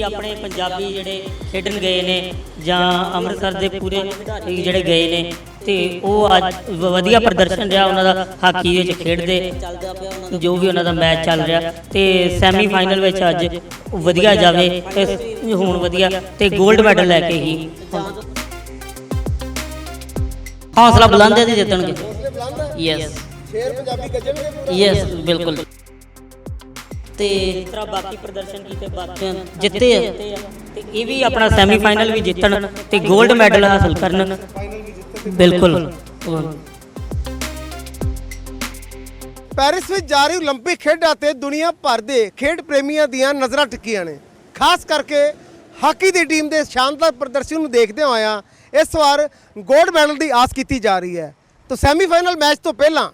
ਕਿ ਆਪਣੇ ਪੰਜਾਬੀ ਜਿਹੜੇ ਖੇਡਣ ਗਏ ਨੇ ਜਾਂ ਅੰਮ੍ਰਿਤਸਰ ਦੇ ਪੂਰੇ ਜਿਹੜੇ ਗਏ ਨੇ ਤੇ ਉਹ ਅੱਜ ਵਧੀਆ ਪ੍ਰਦਰਸ਼ਨ ਰਿਹਾ ਉਹਨਾਂ ਦਾ ਹਾਕੀ ਵਿੱਚ ਖੇਡਦੇ ਜੋ ਵੀ ਉਹਨਾਂ ਦਾ ਮੈਚ ਚੱਲ ਰਿਹਾ ਤੇ ਸੈਮੀ ਫਾਈਨਲ ਵਿੱਚ ਅੱਜ ਵਧੀਆ ਜਾਵੇ ਤੇ ਹੁਣ ਵਧੀਆ ਤੇ 골ਡ ਮੈਡਲ ਲੈ ਕੇ ਹੀ ਹੌਸਲਾ ਬੁਲੰਦ ਹੈ ਜੀ ਜਿੱਤਣਗੇ। ਯੈਸ ਸ਼ੇਰ ਪੰਜਾਬੀ ਗੱਜਣਗੇ ਪੂਰਾ? ਯੈਸ ਬਿਲਕੁਲ। ਤੇ ਇਸ ਬਾਕੀ ਪ੍ਰਦਰਸ਼ਨ ਕੀਤੇ, ਬਾਕੀਆਂ ਜਿੱਤੇ ਆ। ਤੇ ਇਹ ਵੀ ਆਪਣਾ ਸੈਮੀਫਾਈਨਲ ਵੀ ਜਿੱਤਣ ਤੇ 골ਡ ਮੈਡਲ ਹਾਸਲ ਕਰਨ। ਬਿਲਕੁਲ। ਪੈਰਿਸ ਵਿੱਚ ਜਾਰੀ 올림픽 ਖੇਡਾਂ ਤੇ ਦੁਨੀਆ ਭਰ ਦੇ ਖੇਡ ਪ੍ਰੇਮੀਆਂ ਦੀਆਂ ਨਜ਼ਰਾਂ ਟਿਕੀਆਂ ਨੇ। ਖਾਸ ਕਰਕੇ ਹਾਕੀ ਦੀ ਟੀਮ ਦੇ ਸ਼ਾਨਦਾਰ ਪ੍ਰਦਰਸ਼ਨ ਨੂੰ ਦੇਖਦੇ ਹੋਇਆ ਇਸ ਵਾਰ ਗੋਲਡ ਮੈਡਲ ਦੀ ਆਸ ਕੀਤੀ ਜਾ ਰਹੀ ਹੈ। ਤਾਂ ਸੈਮੀਫਾਈਨਲ ਮੈਚ ਤੋਂ ਪਹਿਲਾਂ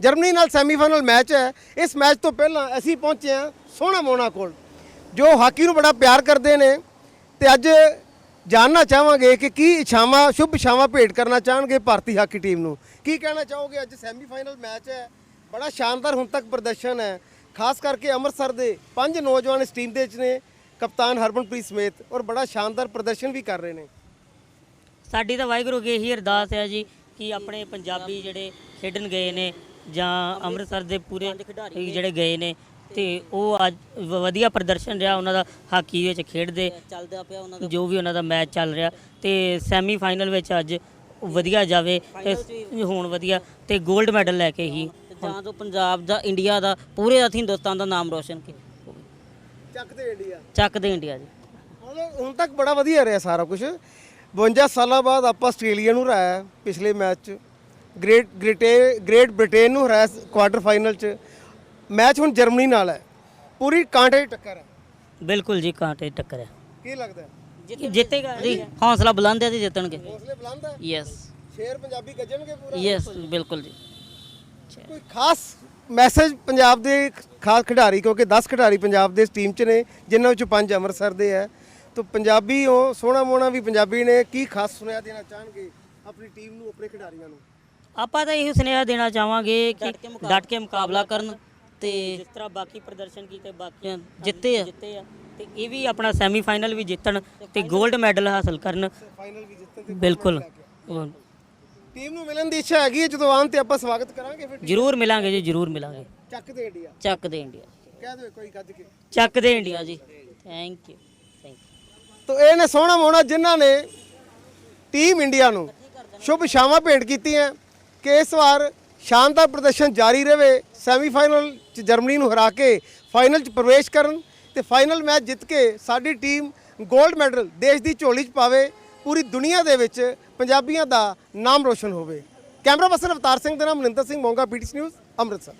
ਜਰਮਨੀ ਨਾਲ ਸੈਮੀਫਾਈਨਲ ਮੈਚ ਹੈ। ਇਸ ਮੈਚ ਤੋਂ ਪਹਿਲਾਂ ਅਸੀਂ ਪਹੁੰਚੇ ਹਾਂ ਸੋਹਣਾ ਮੋਨਾ ਕੋਲ, ਜੋ ਹਾਕੀ ਨੂੰ ਬੜਾ ਪਿਆਰ ਕਰਦੇ ਨੇ। ਤੇ ਅੱਜ ਜਾਨਣਾ ਚਾਹਾਂਗੇ ਕਿ ਕੀ ਇਛਾਵਾਂ, ਸ਼ੁਭ ਇਛਾਵਾਂ ਭੇਟ ਕਰਨਾ ਚਾਹਣਗੇ ਭਾਰਤੀ ਹਾਕੀ ਟੀਮ ਨੂੰ। ਕੀ ਕਹਿਣਾ ਚਾਹੋਗੇ? ਅੱਜ ਸੈਮੀਫਾਈਨਲ ਮੈਚ ਹੈ। ਬੜਾ ਸ਼ਾਨਦਾਰ ਹੁਣ ਤੱਕ ਪ੍ਰਦਰਸ਼ਨ ਹੈ। ਖਾਸ ਕਰਕੇ ਅੰਮ੍ਰਿਤਸਰ ਦੇ ਪੰਜ ਨੌਜਵਾਨ ਇਸ ਟੀਮ ਦੇ ਵਿੱਚ ਨੇ, ਕਪਤਾਨ ਹਰਮਨਪ੍ਰੀਤ ਸਮੇਤ, ਔਰ ਬੜਾ ਸ਼ਾਨਦਾਰ ਪ੍ਰਦਰਸ਼ਨ ਵੀ ਕਰ ਰਹੇ ਨੇ। ਸਾਡੀ ਤਾਂ ਵਾਹਿਗੁਰੂ ਅੱਗੇ ਇਹੀ ਅਰਦਾਸ ਹੈ ਜੀ ਕਿ ਆਪਣੇ ਪੰਜਾਬੀ ਜਿਹੜੇ ਖੇਡਣ ਗਏ ਨੇ ਜਾਂ ਅੰਮ੍ਰਿਤਸਰ ਦੇ ਪੂਰੇ ਖਿਡਾਰੀ ਜਿਹੜੇ ਗਏ ਨੇ ਤੇ ਉਹ ਅੱਜ ਵ- ਵਧੀਆ ਪ੍ਰਦਰਸ਼ਨ ਰਿਹਾ ਉਹਨਾਂ ਦਾ ਹਾਕੀ ਵਿੱਚ ਖੇਡਦੇ ਚੱਲਦਾ ਪਿਆ ਉਹਨਾਂ ਜੋ ਵੀ ਉਹਨਾਂ ਦਾ ਮੈਚ ਚੱਲ ਰਿਹਾ ਤੇ ਸੈਮੀ ਫਾਈਨਲ ਵਿੱਚ ਅੱਜ ਵਧੀਆ ਜਾਵੇ ਤੇ ਹੁਣ ਵਧੀਆ ਤੇ 골ਡ ਮੈਡਲ ਲੈ ਕੇ ਹੀ ਜਾਂ ਤੋਂ ਪੰਜਾਬ ਦਾ ਇੰਡੀਆ ਦਾ ਪੂਰੇ ਦਾ ਹਿੰਦੁਸਤਾਨ ਦਾ ਨਾਮ ਰੋਸ਼ਨ ਕੀ ਚੱਕ ਤੇ ਇੰਡੀਆ ਚੱਕਦੇ ਇੰਡੀਆ ਜੀ। ਮਤਲਬ ਹੁਣ ਤੱਕ ਬੜਾ ਵਧੀਆ ਰਿਹਾ ਸਾਰਾ ਕੁਝ 52 ਸਾਲਾਂ ਬਾਅਦ ਆਪਾਂ ਆਸਟ੍ਰੇਲੀਆ ਨੂੰ ਹਰਾਇਆ ਪਿਛਲੇ ਮੈਚ 'ਚ। ਗ੍ਰੇਟ ਗ੍ਰਿਟੇ ਗ੍ਰੇਟ ਬ੍ਰਿਟੇਨ ਨੂੰ ਹਰਾਇਆ ਕੁਆਟਰ ਫਾਈਨਲ 'ਚ। ਮੈਚ ਹੁਣ ਜਰਮਨੀ ਨਾਲ ਹੈ। ਪੂਰੀ ਕਾਂਟੇ ਦੀ ਟੱਕਰ ਹੈ। ਬਿਲਕੁਲ ਜੀ ਕਾਂਟੇ ਟੱਕਰ ਹੈ। ਕੀ ਲੱਗਦਾ ਹੈ? ਜਿੱਤੇਗਾ ਜੀ। ਹੌਸਲਾ ਬੁਲੰਦ ਹੈ ਜੀ ਜਿੱਤਣਗੇ। ਹੌਸਲੇ ਬੁਲੰਦ ਹੈ? ਯੈਸ ਸ਼ੇਰ ਪੰਜਾਬੀ ਗੱਜਣਗੇ ਪੂਰਾ? ਯੈਸ ਬਿਲਕੁਲ ਜੀ। ਕੋਈ ਖਾਸ ਮੈਸੇਜ ਪੰਜਾਬ ਦੇ ਖਾਸ ਖਿਡਾਰੀ ਕਿਉਂਕਿ 10 ਖਿਡਾਰੀ ਪੰਜਾਬ ਦੇ ਇਸ ਟੀਮ 'ਚ ਨੇ ਜਿਨ੍ਹਾਂ ਵਿੱਚੋਂ ਪੰਜ ਅੰਮ੍ਰਿਤਸਰ ਦੇ ਹੈ। ਤਾਂ ਪੰਜਾਬੀ ਹੋ ਸੋਹਣਾ ਮੋਣਾ ਵੀ ਪੰਜਾਬੀ ਨੇ ਕੀ ਖਾਸ ਸੁਨੇਹਾ ਦੇਣਾ ਚਾਹਣਗੇ ਆਪਣੀ ਟੀਮ ਨੂੰ ਆਪਣੇ ਖਿਡਾਰੀਆਂ ਨੂੰ? ਆਪਾਂ ਤਾਂ ਇਹੋ ਸੁਨੇਹਾ ਦੇਣਾ ਚਾਹਾਂਗੇ ਕਿ ਡਟ ਕੇ ਮੁਕਾਬਲਾ ਕਰਨ ਤੇ ਜਿਸ ਤਰ੍ਹਾਂ ਬਾਕੀ ਪ੍ਰਦਰਸ਼ਨ ਕੀਤੇ ਬਾਕੀ ਜਿੱਤੇ ਆ। ਜਿੱਤੇ ਆ। ਤੇ ਇਹ ਵੀ ਆਪਣਾ ਸੈਮੀ ਫਾਈਨਲ ਵੀ ਜਿੱਤਣ ਤੇ 골ਡ ਮੈਡਲ ਹਾਸਲ ਕਰਨ। ਫਾਈਨਲ ਵੀ ਜਿੱਤਣ ਬਿਲਕੁਲ। ਟੀਮ ਨੂੰ ਮਿਲਣ ਦੀ ਇੱਛਾ ਹੈਗੀ ਹੈ ਜਦੋਂ ਆਉਣ ਤੇ ਆਪਾਂ ਸਵਾਗਤ ਕਰਾਂਗੇ ਫਿਰ ਜ਼ਰੂਰ ਮਿਲਾਂਗੇ ਜੀ ਜ਼ਰੂਰ ਮਿਲਾਂਗੇ। ਚੱਕ ਦੇ ਇੰਡੀਆ ਚੱਕਦੇ ਇੰਡੀਆ ਕਹਿ ਦਿਓ ਕੋਈ ਗੱਜ ਕੇ। ਚੱਕਦੇ ਇੰਡੀਆ ਜੀ। ਥੈਂਕ ਯੂ ਥੈਂਕ ਯੂ ਤੋ ਇਹ ਨੇ ਸੋਹਣਾ ਮੋਣਾ ਜਿਨ੍ਹਾਂ ਨੇ ਟੀਮ ਇੰਡੀਆ ਨੂੰ ਸ਼ੁਭ ਇਛਾਵਾਂ ਭੇਂਟ ਕੀਤੀਆਂ। ਕਿ ਇਸ ਵਾਰ ਸ਼ਾਨਦਾਰ ਪ੍ਰਦਰਸ਼ਨ ਜਾਰੀ ਰਹੇ ਸੈਮੀਫਾਈਨਲ ਚ ਜਰਮਨੀ ਨੂੰ ਹਰਾ ਕੇ ਫਾਈਨਲ ਚ ਪ੍ਰਵੇਸ਼ ਕਰਨ ਤੇ ਫਾਈਨਲ ਮੈਚ ਜਿੱਤ ਕੇ ਸਾਡੀ ਟੀਮ 골ਡ ਮੈਡਲ ਦੇਸ਼ ਦੀ ਝੋਲੀ ਚ ਪਾਵੇ, ਪੂਰੀ ਦੁਨੀਆ ਦੇ ਵਿੱਚ ਪੰਜਾਬੀਆਂ ਦਾ ਨਾਮ ਰੋਸ਼ਨ ਹੋਵੇ। ਕੈਮਰਾ ਪਰਸਨ ਅਵਤਾਰ ਸਿੰਘ ਦੇ ਨਾਮ ਮਨਿੰਦਰ ਸਿੰਘ, ਮੋਂਗਾ ਪੀਟੀਸੀ ਨਿਊਜ਼ ਅੰਮ੍ਰਿਤਸਰ।